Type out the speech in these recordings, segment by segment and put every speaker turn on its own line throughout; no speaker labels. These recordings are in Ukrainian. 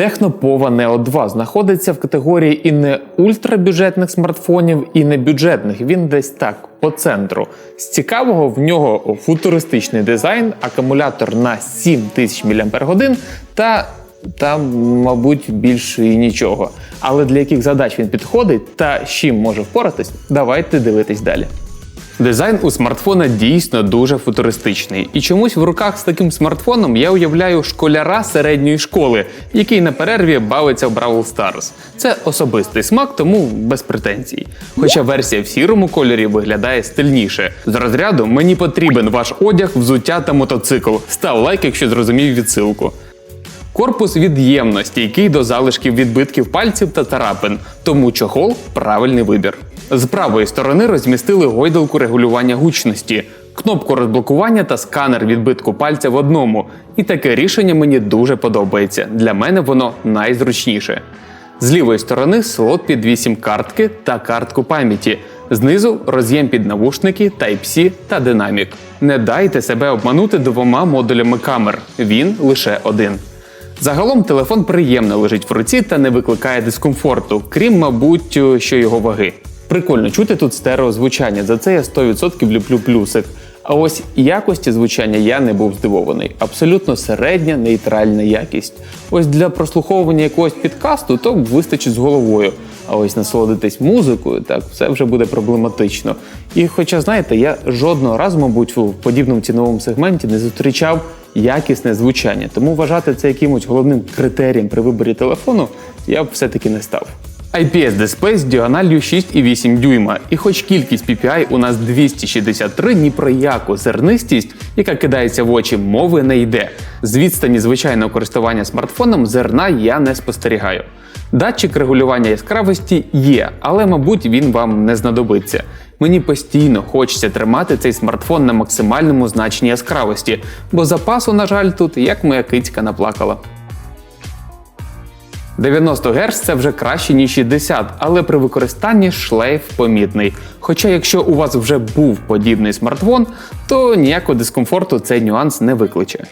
Технопова Neo 2 знаходиться в категорії і не ультрабюджетних смартфонів, і не бюджетних. Він десь так по центру. З цікавого в нього футуристичний дизайн, акумулятор на 7000 мАч та там, мабуть, більше і нічого. Але для яких задач він підходить та з чим може впоратись, давайте дивитись далі. Дизайн у смартфона дійсно дуже футуристичний, і чомусь в руках з таким смартфоном я уявляю школяра середньої школи, який на перерві бавиться в Brawl Stars. Це особистий смак, тому без претензій. Хоча версія в сірому кольорі виглядає стильніше. З розряду мені потрібен ваш одяг, взуття та мотоцикл. Став лайк, якщо зрозумів відсилку. Корпус від'ємно стійкий до залишків відбитків пальців та царапин, тому чохол правильний вибір. З правої сторони розмістили гойдалку регулювання гучності, кнопку розблокування та сканер відбитку пальця в одному. І таке рішення мені дуже подобається. Для мене воно найзручніше. З лівої сторони слот під 8 картки та картку пам'яті. Знизу роз'єм під навушники, Type-C та динамік. Не дайте себе обманути двома модулями камер. Він лише один. Загалом телефон приємно лежить в руці та не викликає дискомфорту, крім, мабуть, що його ваги. Прикольно чути тут стереозвучання, за це я 100% люблю плюсик. А ось якості звучання я не був здивований. Абсолютно середня нейтральна якість. Ось для прослуховування якогось підкасту то вистачить з головою. А ось насолодитись музикою, так все вже буде проблематично. І хоча, знаєте, я жодного разу, мабуть, в подібному ціновому сегменті не зустрічав якісне звучання, тому вважати це якимось головним критерієм при виборі телефону я б все-таки не став. IPS дисплей з діагоналлю 6,8 дюйма, і хоч кількість PPI у нас 263, ні про яку зернистість, яка кидається в очі, мови не йде. З відстані звичайного користування смартфоном зерна я не спостерігаю. Датчик регулювання яскравості є, але, мабуть, він вам не знадобиться. Мені постійно хочеться тримати цей смартфон на максимальному значенні яскравості, бо запасу, на жаль, тут як моя кицька наплакала. 90 Гц це вже краще, ніж 60, але при використанні шлейф помітний. Хоча, якщо у вас вже був подібний смартфон, то ніякого дискомфорту цей нюанс не викличе.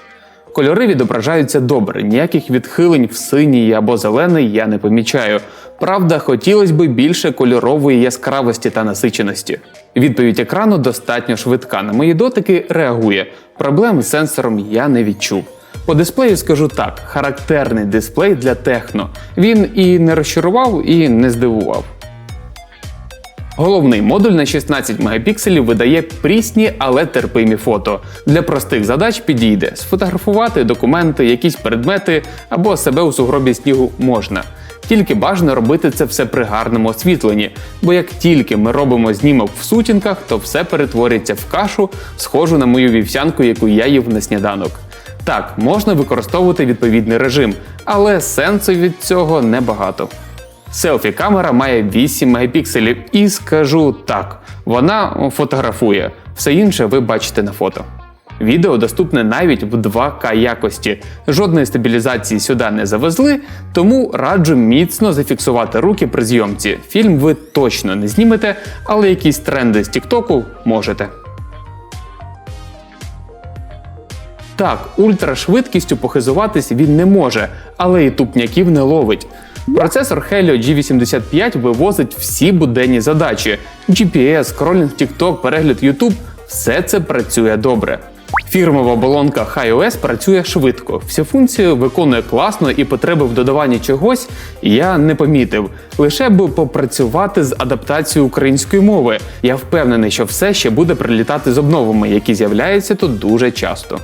Кольори відображаються добре, ніяких відхилень в синій або зелений я не помічаю. Правда, хотілося б більше кольорової яскравості та насиченості. Відповідь екрану достатньо швидка. На мої дотики реагує. Проблем з сенсором я не відчув. По дисплею скажу так: характерний дисплей для техно. Він і не розчарував, і не здивував. Головний модуль на 16 мегапікселів видає прісні, але терпимі фото. Для простих задач підійде сфотографувати документи, якісь предмети або себе у сугробі снігу можна. Тільки бажано робити це все при гарному освітленні, бо як тільки ми робимо знімок в сутінках, то все перетвориться в кашу, схожу на мою вівсянку, яку я їв на сніданок. Так, можна використовувати відповідний режим, але сенсу від цього небагато. Селфі камера має 8 мегапікселів і скажу так, вона фотографує. Все інше ви бачите на фото. Відео доступне навіть в 2К якості. Жодної стабілізації сюди не завезли, тому раджу міцно зафіксувати руки при зйомці. Фільм ви точно не знімете, але якісь тренди з Тіктоку можете. Так, ультрашвидкістю похизуватись він не може, але і тупняків не ловить. Процесор Helio G85 вивозить всі буденні задачі: GPS, скролінг TikTok, перегляд YouTube – все це працює добре. Фірмова оболонка HiOS працює швидко. Всі функції виконує класно і потреби в додаванні чогось я не помітив. Лише б попрацювати з адаптацією української мови. Я впевнений, що все ще буде прилітати з обновами, які з'являються тут дуже часто.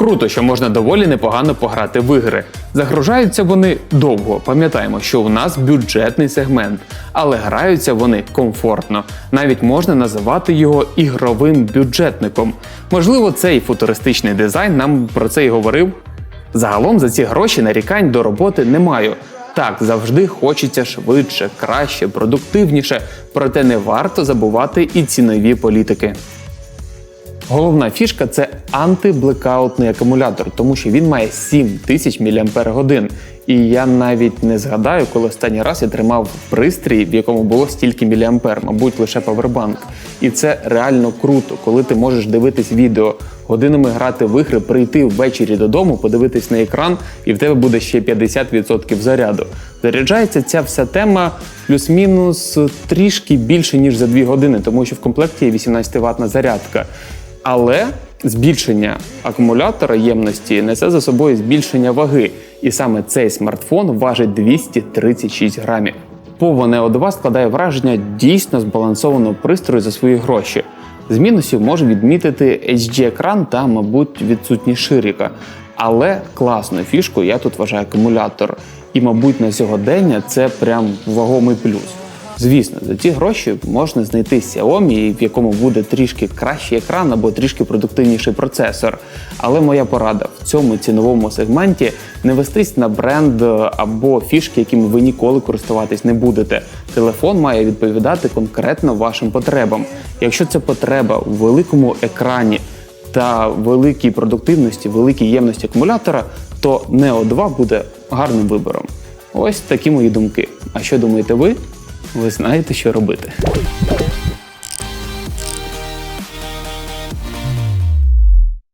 Круто, що можна доволі непогано пограти в ігри. Загружаються вони довго. Пам'ятаємо, що у нас бюджетний сегмент, але граються вони комфортно. Навіть можна називати його ігровим бюджетником. Можливо, цей футуристичний дизайн нам про це й говорив. Загалом за ці гроші нарікань до роботи не маю. Так, завжди хочеться швидше, краще, продуктивніше, проте не варто забувати і цінові політики. Головна фішка це антиблекаутний акумулятор, тому що він має 7000 мАч. І я навіть не згадаю, коли останній раз я тримав пристрій, в якому було стільки міліампер, мабуть, лише павербанк. І це реально круто, коли ти можеш дивитись відео, годинами грати в ігри, прийти ввечері додому, подивитись на екран, і в тебе буде ще 50% заряду. Заряджається ця вся тема плюс-мінус трішки більше ніж за 2 години, тому що в комплекті є 18 ватна зарядка. Але збільшення акумулятора ємності несе за собою збільшення ваги, і саме цей смартфон важить 236 грамів. Повне ОДВА складає враження дійсно збалансованого пристрою за свої гроші. З мінусів можу відмітити HD-екран та, мабуть, відсутність ширіка. Але класною фішкою я тут вважаю акумулятор. І, мабуть, на сьогодення це прям вагомий плюс. Звісно, за ті гроші можна знайти Xiaomi, в якому буде трішки кращий екран або трішки продуктивніший процесор. Але моя порада в цьому ціновому сегменті не вестись на бренд е, або фішки, якими ви ніколи користуватись не будете. Телефон має відповідати конкретно вашим потребам. Якщо це потреба у великому екрані та великій продуктивності, великій ємності акумулятора, то Neo 2 буде гарним вибором. Ось такі мої думки. А що думаєте ви? Ви знаєте, що робити.